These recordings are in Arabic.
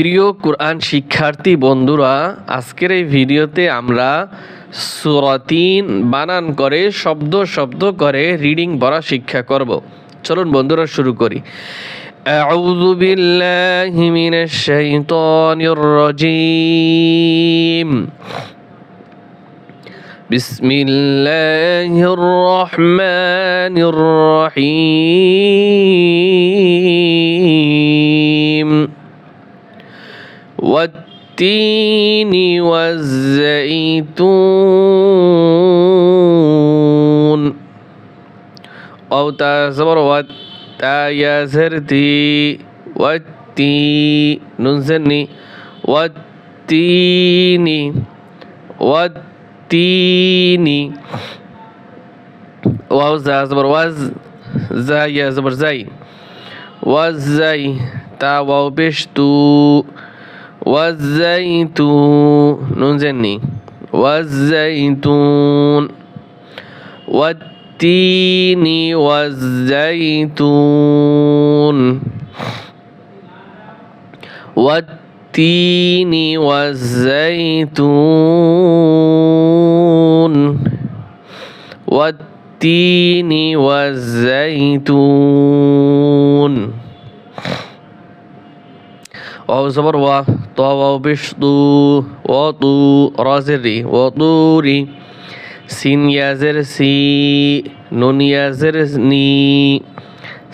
প্রিয় কোরআন শিক্ষার্থী বন্ধুরা আজকের এই ভিডিওতে আমরা সুরতিন বানান করে শব্দ শব্দ করে রিডিং পড়া শিক্ষা করব চলুন বন্ধুরা শুরু করি أعوذ بالله من الشيطان الرجيم بسم الله الرحمن الرحيم والتين والزيتون. أو تصبر والتا يزرتي والتي ننزلني. والتين والتين. واو زا زبر وز زا يا زبر زي. والزي تا واو بشتو. والزيتون نون زني والزيتون والتين والزيتون والتين والزيتون والتين والزيتون ওয়াও জবর, ওয়া, তো, ওয়াও বিশতু ও তু রি ও তুরি সিন ইয়াজের, সি, নুন নি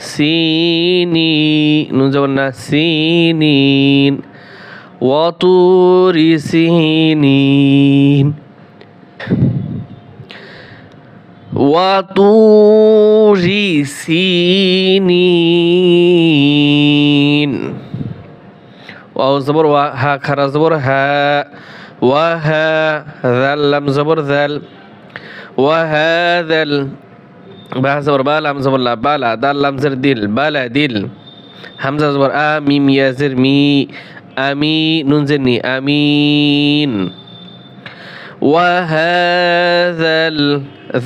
সিনি নুন জবর না সিনিন ও তুরি সিনিন ওয়া তুরি সিনিন واو زبر ها خرا زبر ها وها ذل لم زبر ذل وهذا ال با زبر با لم زبر لا بالا دال لم زر دل بالا دل همزة زبر آ ميم يا زر مي أمي نون زرني أمين وهذا ال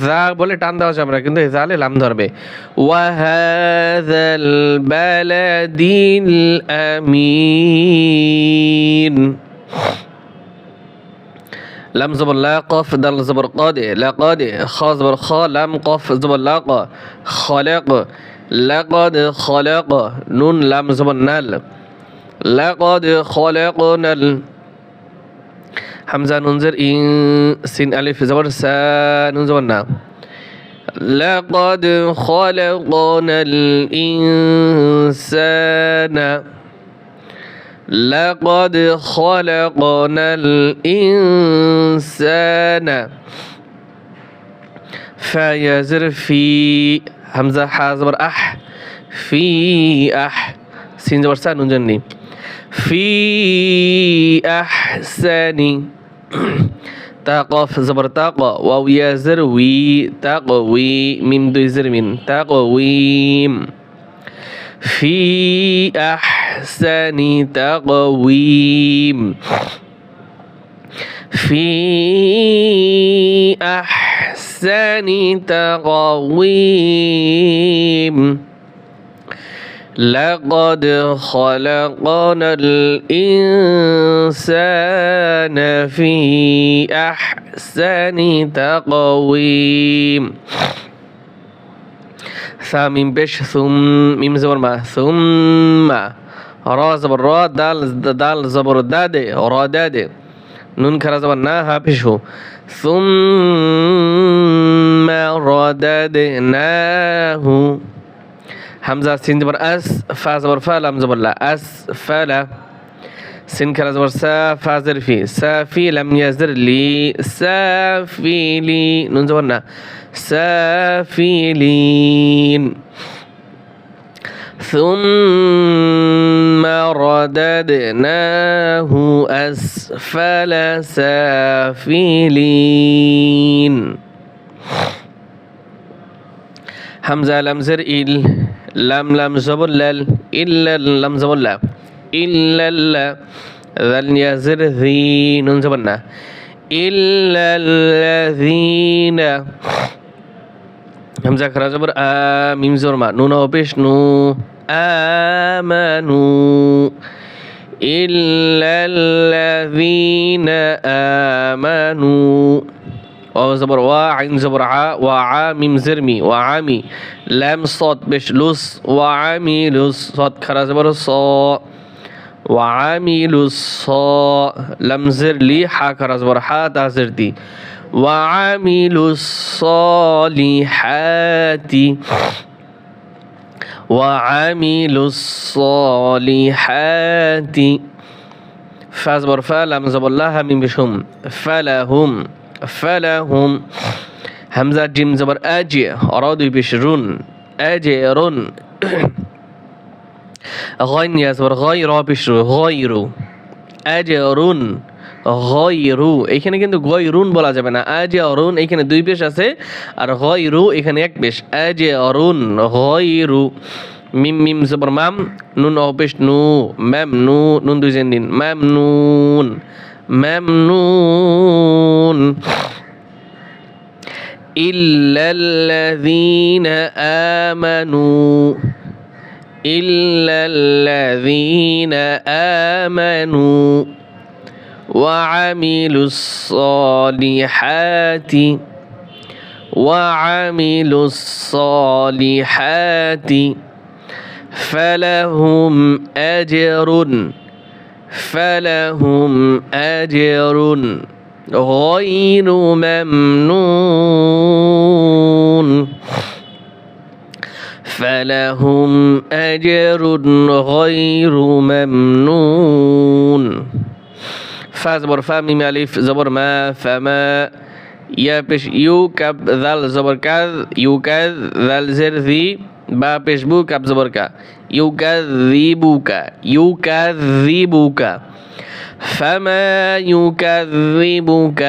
ذا বলে টান দেওয়া যাবে না কিন্তু এই জালে লাম ধরবে وهذا البلد الأمين لم زبر لا قف دل زبر قاد لا قاد خا زبر خا لم قف زبر لاق خلق لقد خلق نون لم زبر نل لقد خلقنا حمزة ننزر إن سين ألف زبر سا نا لقد خلقنا الإنسان. لقد خلقنا الإنسان. فيزر في همزة حا زبر أح في أح سين زبر سا ننجني في أحسن تقف زبر تقى واو يزر وي تقوي ميم دو زر من تقويم في أحسن تقويم في أحسن تقويم لقد خلقنا الإنسان في أحسن تقويم. ثا ميم بش ثم ميم زبر ما ثم را زبر را دال دال زبر داده را داده نون كرا زبر نا ها بشو. ثم رددناه همزة سين زبر أس فا زبر فا لام زبر لا أس فلا سين كرا زبر سا فا زر في سافي لم يزر لي. سافي لي. نون زبرنا سافلين ثم رددناه أسفل سافلين همزة لم زر إل. لم لم زبر لل إلا لم زبر لا إلا لا ذل يزر ذي نون زبرنا إلا الذين همزة خرا زبر آ ميم زور ما نون أو بيش نو آمنوا إلا الذين آمنوا واو زبر وا عين زبر ع وعا ميم زرمي وعامي لام صاد بش لص وعاملس صاد خرا زبر صا وعاملوا الصا لم زر لي حا خرا زبر حا تا زرتي وعملوا الصالحات وعملوا الصالحات فازبر فلم زبر لها من بشهم. فلهم فلهم همزة جيم زبر أجي أرادوا بشرون أجرون غين يزبر غير بشر غير أجرون গয়রু এখানে কিন্তু গয়রুন বলা যাবে না আজ অরুন এখানে দুই পেশ আছে আর গয়রু এখানে এক পেশ আজ অরুন গয়রু মিম মিম জবর মাম নুন অপেশ নু ম্যাম নু নুন দুই জেন দিন ম্যাম নুন ممنون. إلا الذين آمنوا. إلا الذين آمنوا وعملوا الصالحات وعملوا الصالحات فلهم أجر فلهم أجر غير ممنون. فلهم أجر غير ممنون. فازبر فا ميم ألف زبر ما فما يا بش يو كب ذل زبر كاذ يو كذ زر ذي. বা পেশ বু কাব জবর কা ইউ কাদ দিবুকা ইউ কাদ দিবুকা فما يكذبك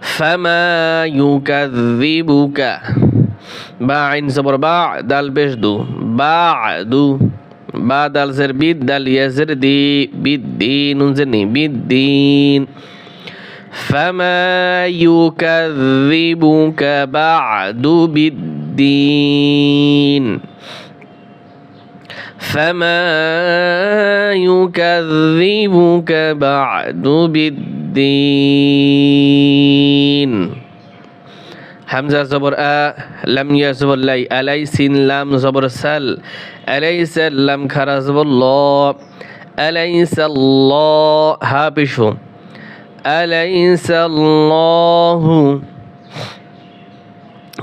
فما يكذبك باع زبر باع دال بشدو بعدو بعد الزر بيد اليزر دي بالدين انزلني بالدين فما يكذبك بعد بالدين فما يكذبك بعد بالدين হামজা জবর আ লাম ইয়া জবর লাই আলাই সিন লাম জবর সাল আলাইস লাম খারা জবর ল আলাইস ল হা পেশু আলাইস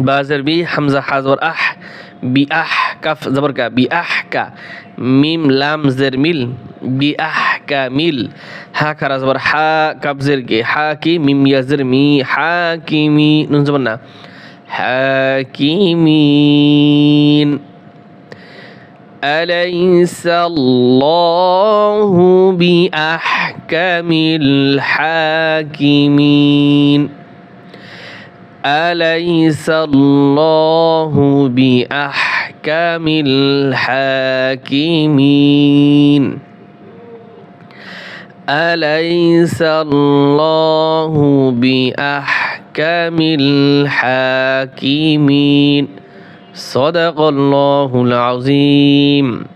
بازر بي حمزة حاضر أح بي أح كف زبر کا أح كا ميم لام زر ميل بي أح كا ميل. ها کرا زبر حا كب زر كي حا كي ميم يزر مي حا كي مي نون زبرنا. حا كي مين أليس الله بأحكم الحاكمين؟ أليس الله بأحكم الحاكمين؟ أليس الله بأحكم الحاكمين؟ صدق الله العظيم.